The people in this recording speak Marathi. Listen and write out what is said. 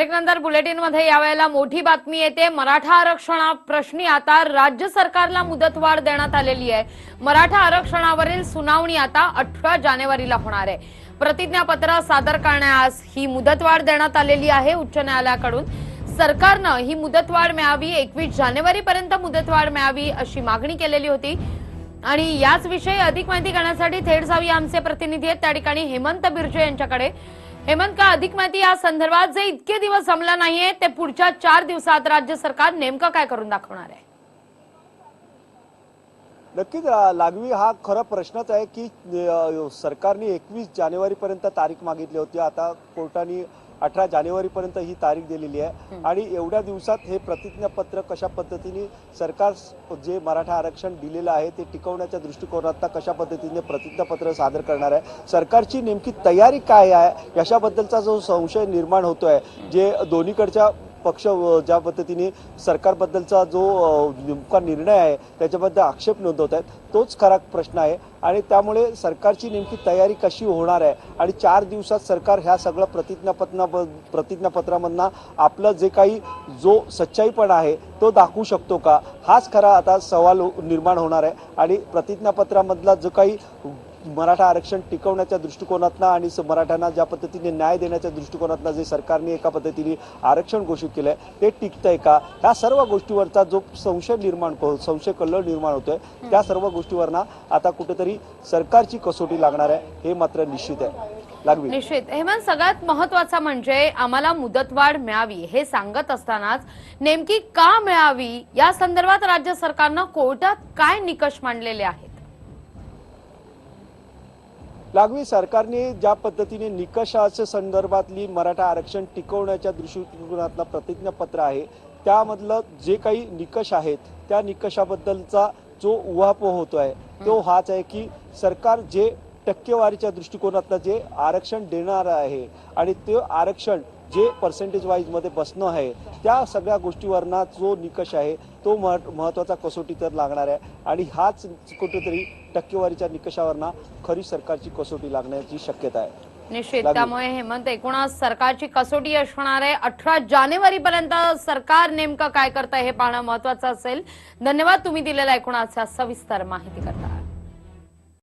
ब्रेकनंतर बुलेटिनमध्ये यावेळेला मोठी बातमी येते. मराठा आरक्षणा प्रश्नी आता राज्य सरकारला मुदतवाढ देण्यात आलेली आहे. मराठा आरक्षणावरील सुनावणी आता अठरा जानेवारीला होणार आहे. प्रतिज्ञापत्र सादर करण्यास ही मुदतवाढ देण्यात आलेली आहे उच्च न्यायालयाकडून. सरकारनं ही मुदतवाढ मिळावी एकवीस जानेवारीपर्यंत मुदतवाढ मिळावी अशी मागणी केलेली होती. आणि याच विषयी अधिक माहिती करण्यासाठी थेट जाऊया आमचे प्रतिनिधी आहेत. त्या ठिकाणी हेमंत बिर्जे यांच्याकडे. हेमंत का अधिक माहिती या संदर्भात? जे इतके दिवस जमला नाहीये ते पुढच्या चार दिवसात राज्य सरकार नेमकं काय करून दाखवणार आहे? नक्कीच लागवी हा खरा प्रश्नच आहे की सरकारने एकवीस जानेवारीपर्यंत तारीख मागितली होती. आता कोर्टाने अठरा जानेवारीपर्यंत ही तारीख दिलेली आहे. आणि एवढ्या दिवसात हे प्रतिज्ञापत्र कशा पद्धतीने सरकार जे मराठा आरक्षण दिलेलं आहे ते टिकवण्याच्या दृष्टिकोनात कशा पद्धतीने प्रतिज्ञापत्र सादर करणार आहे? सरकारची नेमकी तयारी काय आहे? याच्याबद्दलचा जो संशय निर्माण होतोय जे दोन्हीकडच्या पक्ष ज्या पद्धतीने सरकारबद्दलचा जो नेमका निर्णय आहे त्याच्याबद्दल आक्षेप नोंदवत आहेत तोच खरा प्रश्न आहे. आणि त्यामुळे सरकारची नेमकी तयारी कशी होणार आहे? आणि चार दिवसात सरकार ह्या सगळं प्रतिज्ञापत्रा प्रतिज्ञापत्रामधनं आपलं जे काही जो सच्चाईपणा आहे तो दाखवू शकतो का? हाच खरा आता सवाल निर्माण होणार आहे. आणि प्रतिज्ञापत्रामधला जो काही मराठा आरक्षण टिकवण्याच्या दृष्टिकोनातनं आणि मराठ्यांना ज्या पद्धतीने न्याय देण्याच्या दृष्टिकोनातनं जे सरकारने एका पद्धतीने आरक्षण घोषित केलंय ते टिकतंय का? ह्या सर्व गोष्टीवरचा जो संशय निर्माण संशय कल्लोळ निर्माण होतोय त्या सर्व गोष्टीवरना आता कुठेतरी सरकारची कसोटी लागणार आहे हे मात्र निश्चित आहे. निश्चित. हेमंत सगळ्यात महत्त्वाचा म्हणजे आम्हाला मुदतवाढ मिळावी हे सांगत असतानाच नेमकी का मिळावी? या संदर्भात राज्य सरकारनं कोर्टात काय निकष मांडलेले आहेत? लागवी सरकारने ज्या पद्धतीने निकषाच्या संदर्भातली मराठा आरक्षण टिकवण्याच्या दृष्टिकोनातलं प्रतिज्ञापत्र आहे त्यामधलं जे काही निकष आहेत त्या निकषाबद्दलचा जो उहापोह होतोय तो हाच आहे की सरकार जे टक्केवारीच्या दृष्टिकोनातलं जे आरक्षण देणार आहे आणि ते आरक्षण जे पर्सेंटेज वाईजमध्ये बसणं आहे त्या सगळ्या गोष्टीवरना जो निकष आहे तो महत्- महत्त्वाचा कसोटी तर लागणार आहे. आणि हाच कुठेतरी टक्केवारीच्या निकषावरना खरी सरकारची कसोटी लागण्याची शक्यता आहे. निश्चित. त्यामुळे हेमंत एकूणच सरकारची कसोटी असणार आहे. अठरा जानेवारी पर्यंत सरकार नेमकं काय करतंय हे पाहणं महत्वाचं असेल. धन्यवाद तुम्ही दिलेल्या एकूणाचा सविस्तर माहिती करता